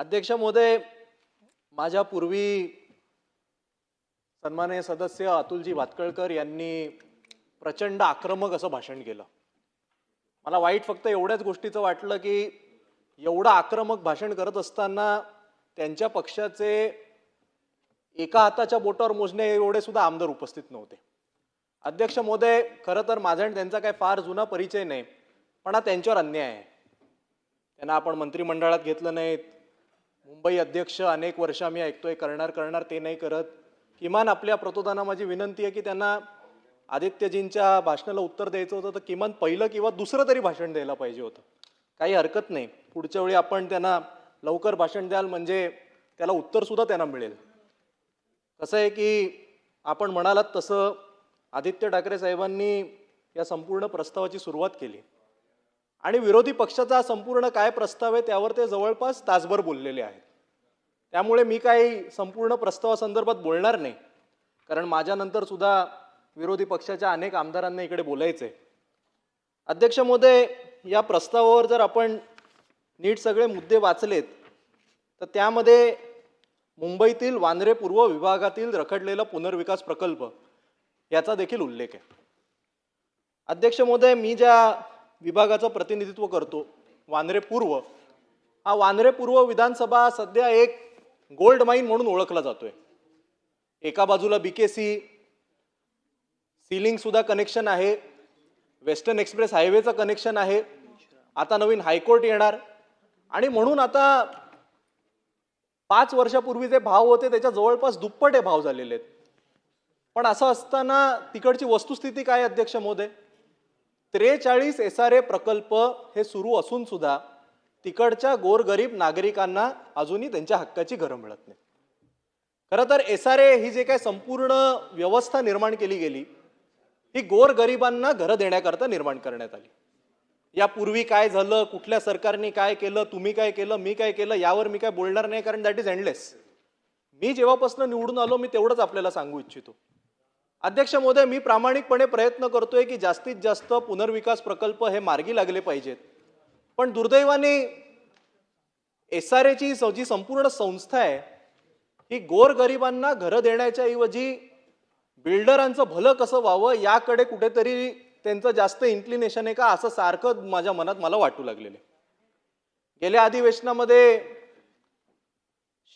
अध्यक्ष महोदय माझ्या पूर्वी सन्माननीय सदस्य अतुलजी भातकळकर यांनी प्रचंड आक्रमक असं भाषण केलं. मला वाईट फक्त एवढ्याच गोष्टीचं वाटलं की एवढं आक्रमक भाषण करत असताना त्यांच्या पक्षाचे एका हाताच्या बोटावर मोजणे एवढे सुद्धा आमदार उपस्थित नव्हते. अध्यक्ष महोदय खरं तर माझा आणि त्यांचा काही फार जुना परिचय नाही पण हा त्यांच्यावर अन्याय आहे. त्यांना आपण मंत्रिमंडळात घेतलं नाहीत मुंबई अध्यक्ष अनेक वर्ष आम्ही ऐकतोय करणार करणार ते नाही करत. किमान आपल्या प्रतोदाना माझी विनंती आहे की त्यांना आदित्यजींच्या भाषणाला उत्तर द्यायचं होतं तर किमान पहिलं किंवा दुसरं तरी भाषण द्यायला पाहिजे होतं. काही हरकत नाही. पुढच्या वेळी आपण त्यांना लवकर भाषण द्याल म्हणजे त्याला उत्तरसुद्धा त्यांना मिळेल. कसं आहे की आपण म्हणालात तसं आदित्य ठाकरे साहेबांनी या संपूर्ण प्रस्तावाची सुरुवात केली. आणि विरोधी पक्षाचा संपूर्ण काय प्रस्ताव आहे त्यावर ते जवळपास तासभर बोललेले आहेत. त्यामुळे मी काही संपूर्ण प्रस्तावासंदर्भात बोलणार नाही. कारण माझ्यानंतर सुद्धा विरोधी पक्षाच्या अनेक आमदारांना इकडे बोलायचं आहे अध्यक्ष महोदय या प्रस्तावावर जर आपण नीट सगळे मुद्दे वाचलेत तर त्यामध्ये मुंबईतील वांद्रे पूर्व विभागातील रखडलेला पुनर्विकास प्रकल्प याचा देखील उल्लेख आहे. अध्यक्ष मोदय मी ज्या विभागाचं प्रतिनिधित्व करतो. वांद्रे पूर्व. हा वांद्रे पूर्व विधानसभा सध्या एक गोल्ड माईन म्हणून ओळखला जातोय. एका बाजूला बी के सी सिलिंगसुद्धा कनेक्शन आहे. वेस्टर्न एक्सप्रेस हायवेचं कनेक्शन आहे. आता नवीन हायकोर्ट येणार. आणि म्हणून आता पाच वर्षापूर्वी जे भाव होते त्याच्या जवळपास दुप्पट हे भाव झालेले आहेत. पण असं असताना तिकडची वस्तुस्थिती काय आहे, अध्यक्ष महोदय? त्रेचाळीस एस आर ए प्रकल्प हे सुरू असून सुद्धा तिकडच्या गोरगरीब नागरिकांना अजूनही त्यांच्या हक्काची घरं मिळत नाही खरं तर एस आर ए ही जे काय संपूर्ण व्यवस्था निर्माण केली गेली ही गोरगरिबांना घरं देण्याकरता निर्माण करण्यात आली. यापूर्वी काय झालं कुठल्या सरकारने काय केलं तुम्ही काय केलं मी काय केलं यावर मी काय बोलणार नाही कारण दॅट इज एंडलेस मी जेव्हापासून निवडून आलो मी तेवढंच आपल्याला सांगू इच्छितो. अध्यक्ष महोदय मी प्रामाणिकपणे प्रयत्न करतोय की जास्तीत जास्त पुनर्विकास प्रकल्प हे मार्गी लागले पाहिजेत. पण दुर्दैवाने एस आर एची जी संपूर्ण संस्था आहे ही गोरगरिबांना घरं देण्याच्या ऐवजी बिल्डरांचं भलं कसं व्हावं याकडे कुठेतरी त्यांचं जास्त इन्क्लिनेशन आहे का असं सारखं माझ्या मनात मला वाटू लागलेलं आहे. गेल्या अधिवेशनामध्ये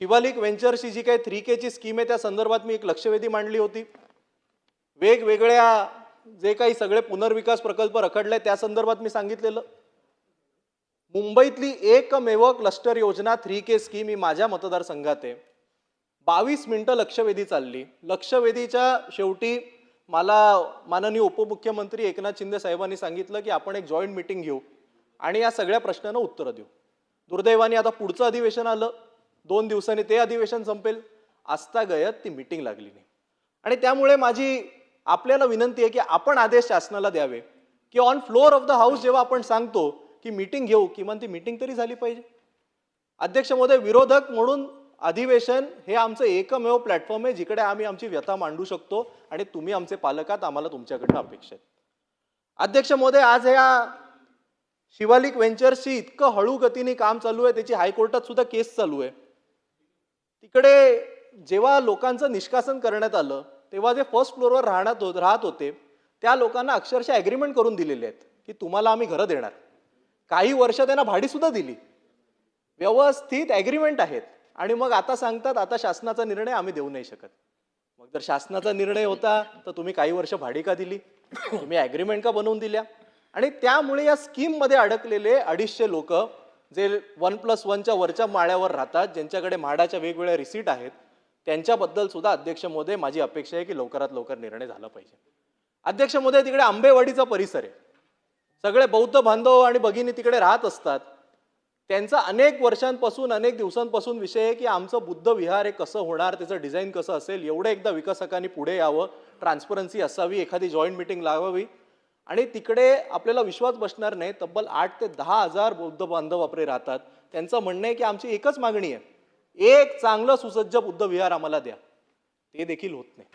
शिवालिक व्हेंचरची जी काही थ्री केची स्कीम आहे त्या संदर्भात मी एक लक्षवेधी मांडली होती. वेगवेगळ्या जे काही सगळे पुनर्विकास प्रकल्प रखडले त्या संदर्भात मी सांगितलेलं. मुंबईतली एकमेव क्लस्टर योजना थ्री के स्कीम ही माझ्या मतदारसंघात आहे. बावीस मिनिटं लक्षवेधी चालली. लक्षवेधीच्या शेवटी मला माननीय उपमुख्यमंत्री एकनाथ शिंदे साहेबांनी सांगितलं की आपण एक जॉईंट मिटिंग घेऊ आणि या सगळ्या प्रश्नांना उत्तरं देऊ. दुर्दैवाने आता पुढचं अधिवेशन आलं. दोन दिवसांनी ते अधिवेशन संपेल. आस्था गयत ती मिटिंग लागली नाही. आणि त्यामुळे माझी आपल्याला विनंती आहे की आपण आदेश शासनाला द्यावे. की on floor of the house जेव्हा आपण सांगतो की मीटिंग घेऊ किमान ती मीटिंग तरी झाली पाहिजे. अध्यक्ष महोदय विरोधक म्हणून अधिवेशन हे आमचं एकमेव प्लॅटफॉर्म आहे जिकडे आम्ही आमची व्यथा मांडू शकतो आणि तुम्ही आमचे पालकात आम्हाला तुमच्याकडनं अपेक्षा आहेत. अध्यक्ष महोदय आज ह्या शिवालिक व्हेंचर्सची इतकं हळू गतीने काम चालू आहे त्याची हायकोर्टात सुद्धा केस चालू आहे. तिकडे जेव्हा लोकांचं निष्कासन करण्यात आलं तेव्हा जे फर्स्ट फ्लोअरवर राहण्यात हो- राहत होते त्या लोकांना अक्षरशः ॲग्रीमेंट करून दिलेले आहेत की तुम्हाला आम्ही घरं देणार. काही वर्ष त्यांना भाडी सुद्धा दिली. व्यवस्थित ॲग्रीमेंट आहेत. आणि मग आता सांगतात आता शासनाचा निर्णय आम्ही देऊ नाही शकत. मग जर शासनाचा निर्णय होता तर तुम्ही काही वर्ष भाडी का दिली? तुम्ही ॲग्रीमेंट का बनवून दिल्या? आणि त्यामुळे या स्कीममध्ये अडकलेले अडीचशे लोक जे वन प्लस वनच्या वरच्या माळ्यावर राहतात ज्यांच्याकडे म्हाडाच्या वेगवेगळ्या रिसीट आहेत त्यांच्याबद्दल सुद्धा अध्यक्ष महोदय माझी अपेक्षा आहे की लवकरात लवकर निर्णय झाला पाहिजे. अध्यक्ष महोदय तिकडे आंबेवाडीचा परिसर आहे. सगळे बौद्ध बांधव आणि भगिनी तिकडे राहत असतात. त्यांचा अनेक वर्षांपासून अनेक दिवसांपासून विषय आहे की आमचं बुद्ध विहार हे कसं होणार त्याचं डिझाईन कसं असेल एवढं एकदा विकसकांनी पुढे यावं ट्रान्सपरन्सी असावी एखादी जॉईंट मिटिंग लावावी. आणि तिकडे आपल्याला विश्वास बसणार नाही तब्बल आठ ते दहा हजार बौद्ध बांधव आपले राहतात. त्यांचं म्हणणं आहे की आमची एकच मागणी आहे. एक चांगलं सुसज्ज बुद्ध विहार आम्हाला द्या. ते देखील होत नाही.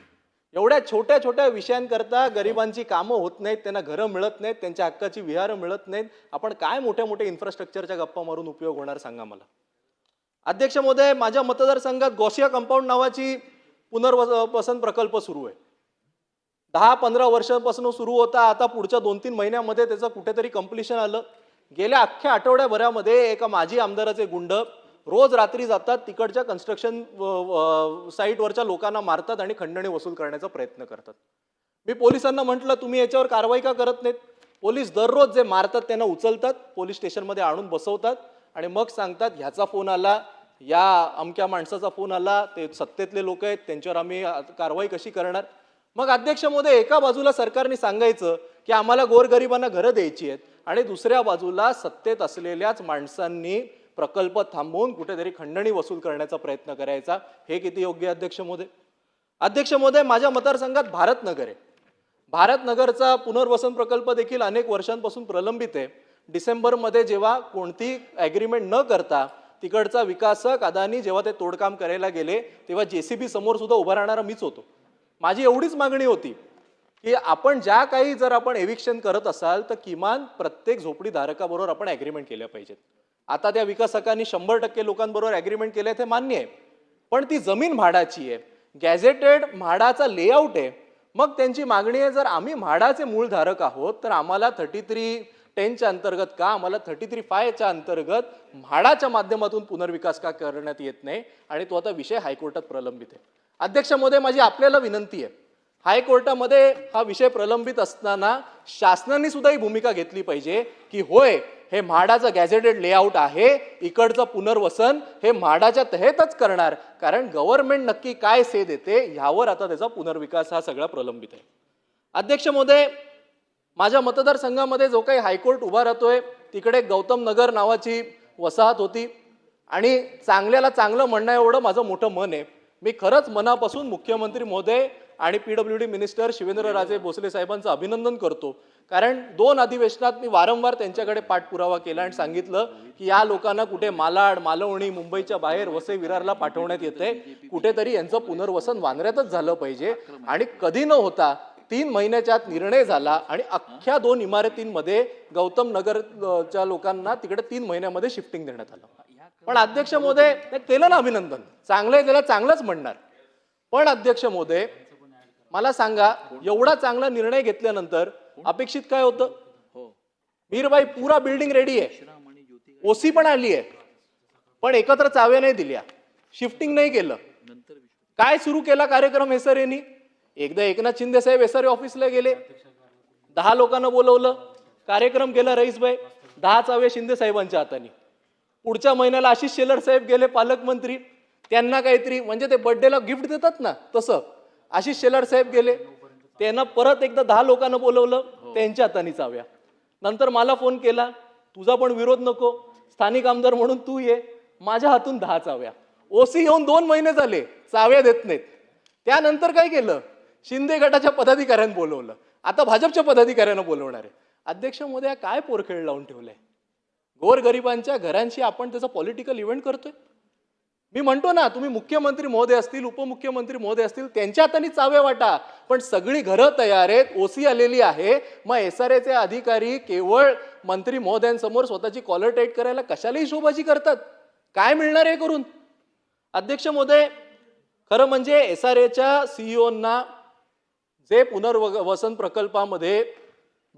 एवढ्या छोट्या छोट्या विषयांकरता गरिबांची कामं होत नाहीत त्यांना घरं मिळत नाहीत त्यांच्या हक्काची विहारं मिळत नाहीत. आपण काय मोठ्या मोठ्या इन्फ्रास्ट्रक्चरच्या गप्पा मारून उपयोग होणार सांगा मला? अध्यक्ष महोदय माझ्या मतदारसंघात गोसिया कंपाऊंड नावाची पुनर्वसन प्रकल्प सुरू आहे. दहा पंधरा वर्षापासून सुरू होता. आता पुढच्या दोन तीन महिन्यामध्ये त्याचं कुठेतरी कम्प्लिशन आलं. गेल्या अख्ख्या आठवड्याभरामध्ये एका माजी आमदाराचे गुंड रोज रात्री जातात तिकडच्या कन्स्ट्रक्शन साईटवरच्या लोकांना मारतात आणि खंडणी वसूल करण्याचा प्रयत्न करतात. मी पोलिसांना म्हटलं तुम्ही याच्यावर कारवाई का करत नाहीत? पोलीस दररोज जे मारतात त्यांना उचलतात पोलीस स्टेशनमध्ये आणून बसवतात आणि मग सांगतात ह्याचा फोन आला या अमक्या माणसाचा फोन आला ते सत्तेतले लोक आहेत त्यांच्यावर आम्ही कारवाई कशी करणार? मग अध्यक्ष मोदी एका बाजूला सरकारने सांगायचं की आम्हाला गोरगरिबांना घरं द्यायची आहेत आणि दुसऱ्या बाजूला सत्तेत असलेल्याच माणसांनी प्रकल्प थांबवून कुठेतरी खंडणी वसूल करण्याचा प्रयत्न करायचा हे किती योग्य अध्यक्ष महोदय अध्यक्ष महोदय माझ्या मतदारसंघात भारतनगर आहे. भारतनगरचा पुनर्वसन प्रकल्प देखील अनेक वर्षांपासून प्रलंबित आहे. डिसेंबरमध्ये जेव्हा कोणती ॲग्रीमेंट न करता तिकडचा विकासक अदानी जेव्हा ते तोडकाम करायला गेले तेव्हा जे सी बी समोर सुद्धा उभा राहणारा मीच होतो. माझी एवढीच मागणी होती की आपण ज्या काही जर आपण एविक्शन करत असाल तर किमान प्रत्येक झोपडी धारकाबरोबर आपण ॲग्रीमेंट केल्या पाहिजेत. आता त्या विकासकांनी शंभर टक्के लोकांबरोबर ॲग्रीमेंट केलं ते मान्य आहे. पण ती जमीन म्हाडाची आहे. गॅझेटेड म्हाडाचा लेआउट आहे. मग त्यांची मागणी आहे जर आम्ही म्हाडाचे मूळधारक आहोत तर आम्हाला थर्टी थ्री टेनच्या अंतर्गत का? आम्हाला थर्टी थ्री फायच्या अंतर्गत म्हाडाच्या माध्यमातून पुनर्विकास का करण्यात येत नाही? आणि तो आता विषय हायकोर्टात प्रलंबित आहे. अध्यक्ष महोदय माझी आपल्याला विनंती आहे हायकोर्टामध्ये हा विषय प्रलंबित असताना शासनाने सुद्धा ही भूमिका घेतली पाहिजे की होय हे म्हाडाचं गॅझेटेड लेआउट आहे इकडचं पुनर्वसन हे म्हाडाच्या तहेतच करणार. कारण गव्हर्नमेंट नक्की काय से देते ह्यावर आता त्याचा पुनर्विकास हा सगळा प्रलंबित आहे. अध्यक्ष महोदय माझ्या मतदारसंघामध्ये जो काही हायकोर्ट उभा राहतोय तिकडे गौतम नगर नावाची वसाहत होती आणि चांगल्याला चांगलं म्हणणं एवढं माझं मोठं मन आहे. मी खरंच मनापासून मुख्यमंत्री महोदय आणि P W D minister Shivendraraje Bhosale साहेबांचं अभिनंदन करतो. कारण दोन अधिवेशनात मी वारंवार त्यांच्याकडे पाठपुरावा केला आणि सांगितलं की या लोकांना कुठे मालाड मालवणी मुंबईच्या बाहेर वसई विरारला पाठवण्यात येते. कुठेतरी यांचं पुनर्वसन वांद्र्यातच झालं पाहिजे. आणि कधी न होता तीन महिन्याच्या आत निर्णय झाला आणि अख्ख्या दोन इमारतींमध्ये गौतम नगरच्या लोकांना तिकडे तीन महिन्यामध्ये शिफ्टिंग देण्यात आलं. पण अध्यक्ष मोदे नाही, केलं ना अभिनंदन. चांगलं आहे त्याला चांगलंच म्हणणार. पण अध्यक्ष मोदे मला सांगा एवढा चांगला निर्णय घेतल्यानंतर अपेक्षित काय होतं? मीरबाई पुरा बिल्डिंग रेडी आहे. ओसी पण आली आहे. पण एकत्र चाव्या नाही दिल्या. शिफ्टिंग नाही केलं. काय सुरू केला कार्यक्रम हेसरेनी एकदा एकनाथ शिंदे साहेब हेसरे ऑफिसला गेले. दहा लोकांना बोलवलं. कार्यक्रम केला रईसभाई दहा चावे शिंदे साहेबांच्या हाताने. पुढच्या महिन्याला आशिष शेलर साहेब गेले पालकमंत्री. त्यांना काहीतरी म्हणजे ते बर्थडेला गिफ्ट देतात ना तसं. आशिष शेलार साहेब गेले. त्यांना परत एकदा दहा लोकांना बोलवलं. त्यांच्या हाताने चाव्या. नंतर मला फोन केला तुझा पण विरोध नको. स्थानिक आमदार म्हणून तू ये. माझ्या हातून दहा चाव्या. ओसी येऊन दोन महिने झाले चाव्या देत नाहीत. त्यानंतर काय केलं? शिंदे गटाच्या पदाधिकाऱ्यांनी बोलवलं. आता भाजपच्या पदाधिकाऱ्यांना बोलवणार आहे. अध्यक्ष मोदया काय पोरखेळ लावून ठेवलंय? गोरगरिबांच्या घरांशी आपण त्याचा पॉलिटिकल इव्हेंट करतोय? मी म्हणतो ना तुम्ही मुख्यमंत्री महोदय असतील उपमुख्यमंत्री महोदय असतील त्यांच्या हाताने चावे वाटा. पण सगळी घरं तयार आहेत ओसी आलेली आहे. मग एस आर एचे अधिकारी केवळ मंत्री महोदयांसमोर स्वतःची कॉलर टाईट करायला कशालाही शोभाजी करतात? काय मिळणार आहे करून? अध्यक्ष महोदय खरं म्हणजे एस आर एच्या सीईओंना जे पुनर्वसन प्रकल्पामध्ये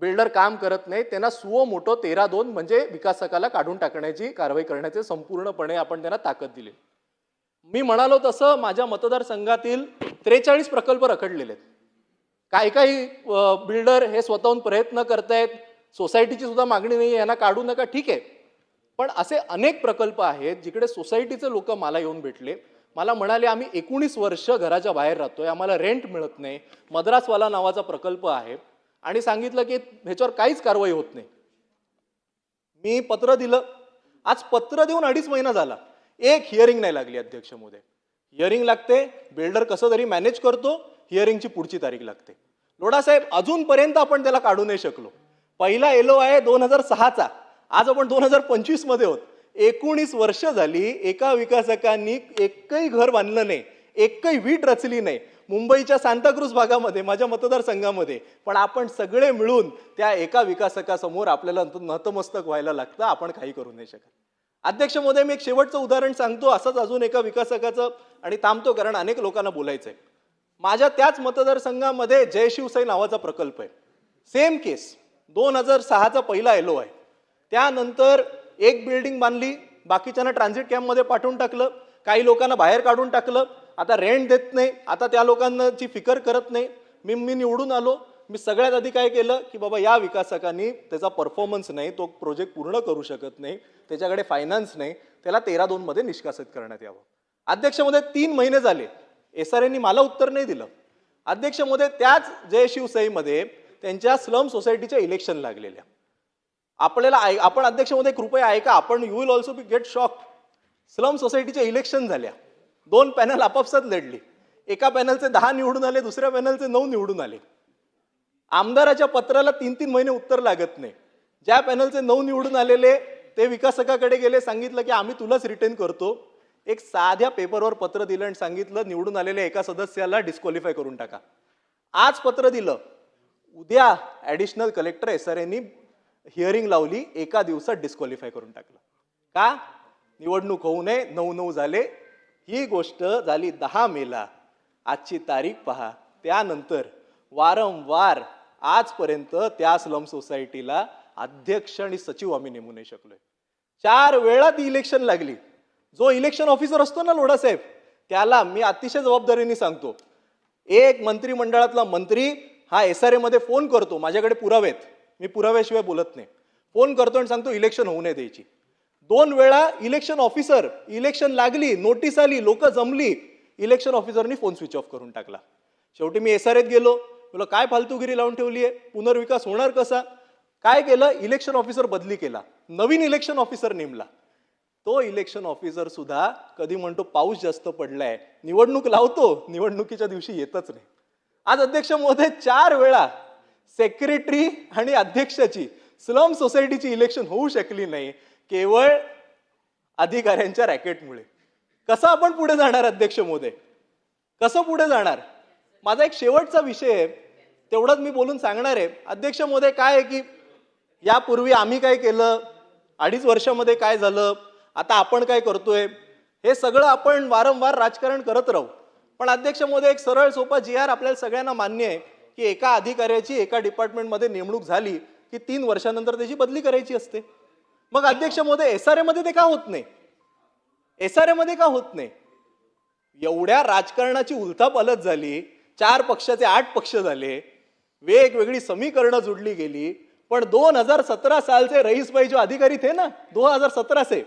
बिल्डर काम करत नाही त्यांना सुओ मोठो तेरा दोन म्हणजे विकासकाला काढून टाकण्याची कारवाई करण्याचे संपूर्णपणे आपण त्यांना ताकद दिली. मी म्हणालो तसं माझ्या मतदारसंघातील त्रेचाळीस प्रकल्प रखडलेले आहेत. काही काही बिल्डर हे स्वतःहून प्रयत्न करतायत. सोसायटीची सुद्धा मागणी नाही यांना काढू नका ठीक आहे. पण असे अनेक प्रकल्प आहेत जिकडे सोसायटीचे लोक मला येऊन भेटले. मला म्हणाले आम्ही एकोणीस वर्ष घराच्या बाहेर राहतोय आम्हाला रेंट मिळत नाही मद्रासवाला नावाचा प्रकल्प आहे. आणि सांगितलं की ह्याच्यावर काहीच कारवाई होत नाही. मी पत्र दिलं. आज पत्र देऊन अडीच महिना झाला. एक हिअरिंग नाही लागली अध्यक्ष मोदय हिअरिंग लागते बिल्डर कसं तरी मॅनेज करतो हिअरिंगची पुढची तारीख लागते. लोढासाहेब अजूनपर्यंत आपण त्याला काढू नाही शकलो. पहिला एलो आहे दोन हजार सहाचा. आज आपण दोन हजार पंचवीसमध्ये होत एकोणीस वर्ष झाली एका विकासकांनी एकही घर बांधलं नाही एकही वीट रचली नाही. मुंबईच्या सांताक्रूज भागामध्ये माझ्या मतदारसंघामध्ये. पण आपण सगळे मिळून त्या एका विकासकासमोर आपल्याला नतमस्तक व्हायला लागतं आपण काही करू नाही शकत. अध्यक्ष महोदय मी एक शेवटचं उदाहरण सांगतो. असंच अजून एका विकासकाचं आणि थांबतो कारण अनेक लोकांना बोलायचं आहे माझ्या त्याच मतदारसंघामध्ये जय शिवसाई नावाचा प्रकल्प आहे. सेम केस दोन हजार सहाचा पहिला एलो आहे. त्यानंतर एक बिल्डिंग बांधली बाकीच्यांना ट्रान्झिट कॅम्पमध्ये पाठवून टाकलं काही लोकांना बाहेर काढून टाकलं. आता रेंट देत नाही. आता त्या लोकांची फिकर करत नाही. मी मी निवडून आलो. मी सगळ्यात आधी काय केलं की बाबा या विकासकांनी त्याचा परफॉर्मन्स नाही तो प्रोजेक्ट पूर्ण करू शकत नाही त्याच्याकडे फायनान्स नाही त्याला तेरा दोनमध्ये निष्कासित करण्यात यावं. अध्यक्षमध्ये तीन महिने झाले. एस आर एनी मला उत्तर नाही दिलं. अध्यक्षमध्ये त्याच जय शिवसाईमध्ये त्यांच्या स्लम सोसायटीच्या इलेक्शन लागलेल्या. आपल्याला आय आपण अध्यक्षमध्ये कृपया ऐका आपण you will also be get shock slum सोसायटीच्या इलेक्शन झाल्या. दोन पॅनल आपापसात लढली. एका पॅनलचे दहा निवडून आले दुसऱ्या पॅनलचे नऊ निवडून आले. आमदाराच्या पत्राला तीन तीन महिने उत्तर लागत नाही. ज्या पॅनलचे नऊ निवडून आलेले ते विकासकाकडे गेले सांगितलं की आम्ही तुलाच रिटर्न करतो. एक साध्या पेपरवर पत्र दिलं आणि सांगितलं निवडून आलेल्या एका सदस्याला डिस्क्वालिफाय करून टाका. आज पत्र दिलं. उद्या additional collector S R any hearing लावली एका दिवसात डिस्क्वालिफाय करून टाकलं. का? निवडणूक होऊ नये नऊ नऊ झाले. ही गोष्ट झाली दहा मेला. आजची तारीख पहा. त्यानंतर वारंवार आजपर्यंत त्या स्लम सोसायटीला अध्यक्ष आणि सचिव आम्ही नेमू नाही शकलोय. चार वेळा ती इलेक्शन लागली. जो इलेक्शन ऑफिसर असतो ना लोढा साहेब त्याला मी अतिशय जबाबदारीने सांगतो. एक मंत्रिमंडळातला मंत्री हा एस आरमध्ये फोन करतो माझ्याकडे पुरावेत मी पुराव्याशिवाय बोलत नाही. फोन करतो आणि सांगतो इलेक्शन होऊ नये द्यायची दोन वेळा इलेक्शन ऑफिसर इलेक्शन लागली नोटीस आली लोक जमली इलेक्शन ऑफिसरनी फोन स्विच ऑफ करून टाकला. शेवटी मी एस आर एत गेलो. तुला काय फालतूगिरी लावून ठेवली आहे पुनर्विकास होणार कसा? काय केलं? इलेक्शन ऑफिसर बदली केला. नवीन इलेक्शन ऑफिसर नेमला. तो इलेक्शन ऑफिसर सुद्धा कधी म्हणतो पाऊस जास्त पडलाय. निवडणूक लावतो. निवडणुकीच्या दिवशी येतच नाही. आज अध्यक्ष महोदय चार वेळा सेक्रेटरी आणि अध्यक्षाची स्लम सोसायटीची इलेक्शन होऊ शकली नाही केवळ अधिकाऱ्यांच्या रॅकेटमुळे कसं आपण पुढे जाणार अध्यक्ष महोदय? कसं पुढे जाणार? माझा एक शेवटचा विषय आहे. तेवढंच मी बोलून सांगणार आहे. अध्यक्ष मोदय काय आहे की यापूर्वी आम्ही काय केलं? अडीच वर्षामध्ये काय झालं? आता आपण काय करतोय? हे सगळं आपण वारंवार राजकारण करत राहू. पण अध्यक्ष मोदय एक सरळ सोपा जी आर आपल्याला सगळ्यांना मान्य आहे की एका अधिकाऱ्याची एका डिपार्टमेंटमध्ये नेमणूक झाली की तीन वर्षानंतर त्याची बदली करायची असते. मग अध्यक्ष मोदय एस आर एमध्ये ते का होत नाही? एस आर एमध्ये का होत नाही? एवढ्या राजकारणाची उलथापालत झाली चार पक्षाचे आठ पक्ष झाले वेगवेगळी समीकरणं जुडली गेली पण दोन हजार सतरा साल से रईस भाई जो अधिकारी थे ना दो हजार सत्रह से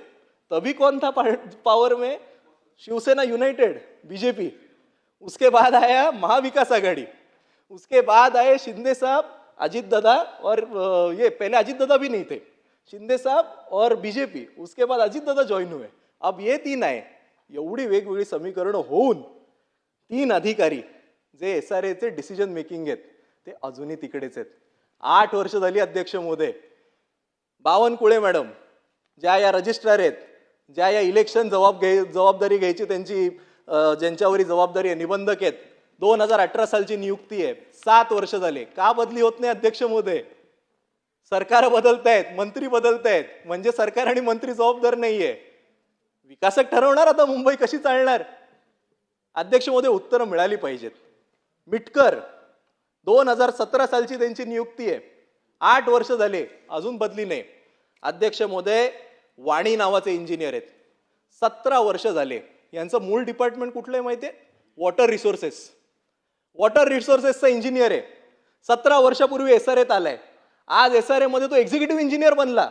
तभी कौन था पावर में? शिवसेना यूनाइटेड बीजेपी उसके बाद आया महाविकास आघाड़ी. उसके बाद आए शिंदे साहब अजीत दादा और ये पहले अजीत दादा भी नहीं थे शिंदे साहब और बीजेपी उसके बाद अजित दादा जॉईन हुए. अब ये तीन आहे एवढी वेगवेगळी समीकरणं होऊन तीन अधिकारी जे एस आर एचे डिसिजन मेकिंग आहेत ते अजूनही तिकडेच आहेत. आठ वर्ष झाली अध्यक्ष मोदे. बावनकुळे मॅडम ज्या या रजिस्ट्रार आहेत ज्या या इलेक्शन जबाब घे जबाबदारी घ्यायची त्यांची ज्यांच्यावरी जबाबदारी आहे निबंधक आहेत. दोन हजार अठरा सालची नियुक्ती आहे. सात वर्ष झाले. का बदली होत नाही अध्यक्ष मोदे? सरकार बदलतायत मंत्री बदलतायत. म्हणजे सरकार आणि मंत्री जबाबदार नाहीये. विकासक ठरवणार आता मुंबई कशी चालणार? अध्यक्ष मोदे उत्तरं मिळाली पाहिजेत. मिटकर दोन हजार सतरा सालची त्यांची नियुक्ती आहे. आठ वर्ष झाले अजून बदली नाही. अध्यक्ष मोदय वाणी नावाचे इंजिनियर आहेत. सतरा वर्ष झाले. यांचं मूळ डिपार्टमेंट कुठलं आहे माहिती आहे वॉटर रिसोर्सेस वॉटर रिसोर्सेसचा इंजिनियर आहे. सतरा वर्षापूर्वी एस आर एत आलाय. आज एस आर एमध्ये तो एक्झिक्युटिव्ह इंजिनियर बनला.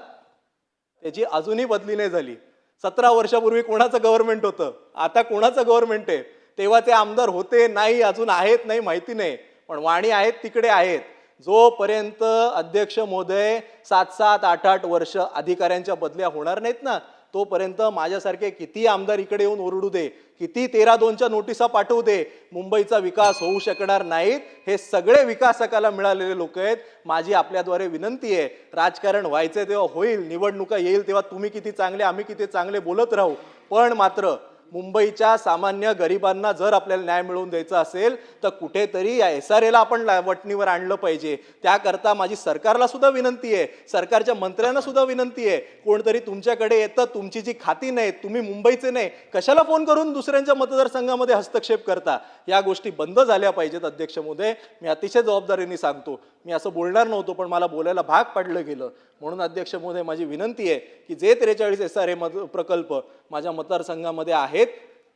त्याची अजूनही बदली नाही झाली. सतरा वर्षापूर्वी कोणाचं गव्हर्नमेंट होतं? आता कोणाचं गव्हर्नमेंट आहे? तेव्हा ते आमदार होते नाही अजून आहेत नाही माहिती नाही. पण वाणी आहेत तिकडे आहेत. जोपर्यंत अध्यक्ष महोदय सात सात आठ आठ वर्ष अधिकाऱ्यांच्या बदल्या होणार नाहीत ना तोपर्यंत माझ्यासारखे किती आमदार इकडे येऊन ओरडू दे किती तेरा दोनच्या नोटिसा पाठवू दे मुंबईचा विकास होऊ शकणार नाहीत हे सगळे विकासकाला मिळालेले लोक आहेत. माझी आपल्याद्वारे विनंती आहे राजकारण व्हायचं तेव्हा होईल निवडणुका येईल तेव्हा तुम्ही किती चांगले आम्ही किती चांगले बोलत राहू. पण मात्र मुंबईच्या सामान्य गरिबांना जर आपल्याला न्याय मिळवून द्यायचा असेल तर कुठेतरी या एस आर एला आपण वटणीवर आणलं पाहिजे. त्याकरता माझी सरकारला सुद्धा विनंती आहे. सरकारच्या मंत्र्यांना सुद्धा विनंती आहे. कोणतरी तुमच्याकडे येतं तुमची जी खाती नाहीत तुम्ही मुंबईचे नाही कशाला फोन करून दुसऱ्यांच्या मतदारसंघामध्ये हस्तक्षेप करता? या गोष्टी बंद झाल्या पाहिजेत अध्यक्ष महोदय. मी अतिशय जबाबदारीने सांगतो. मी असं बोलणार नव्हतो पण मला बोलायला भाग पाडलं गेलं. म्हणून अध्यक्ष महोदय माझी विनंती आहे की जे त्रेचाळीस एस आर ए प्रकल्प माझ्या मतदारसंघामध्ये आहेत.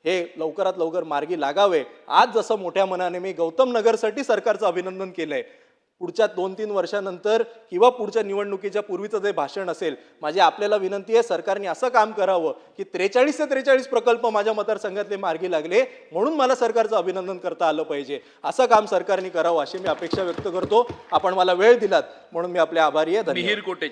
हे लवकरात लवकर मार्गी लागावे. आज जसं मोठ्या मनाने मी गौतम नगरसाठी सरकारचं अभिनंदन केलंय. पुढच्या दोन तीन वर्षानंतर किंवा पुढच्या निवडणुकीच्या पूर्वीचं जे भाषण असेल माझी आपल्याला विनंती आहे सरकारने असं काम करावं की त्रेचाळीस ते त्रेचाळीस प्रकल्प माझ्या मतदारसंघातले मार्गी लागले म्हणून मला सरकारचं अभिनंदन करता आलं पाहिजे. असं काम सरकारने करावं अशी मी अपेक्षा व्यक्त करतो. आपण मला वेळ दिलात म्हणून मी आपले आभारी आहे. धन्यवाद. कोटे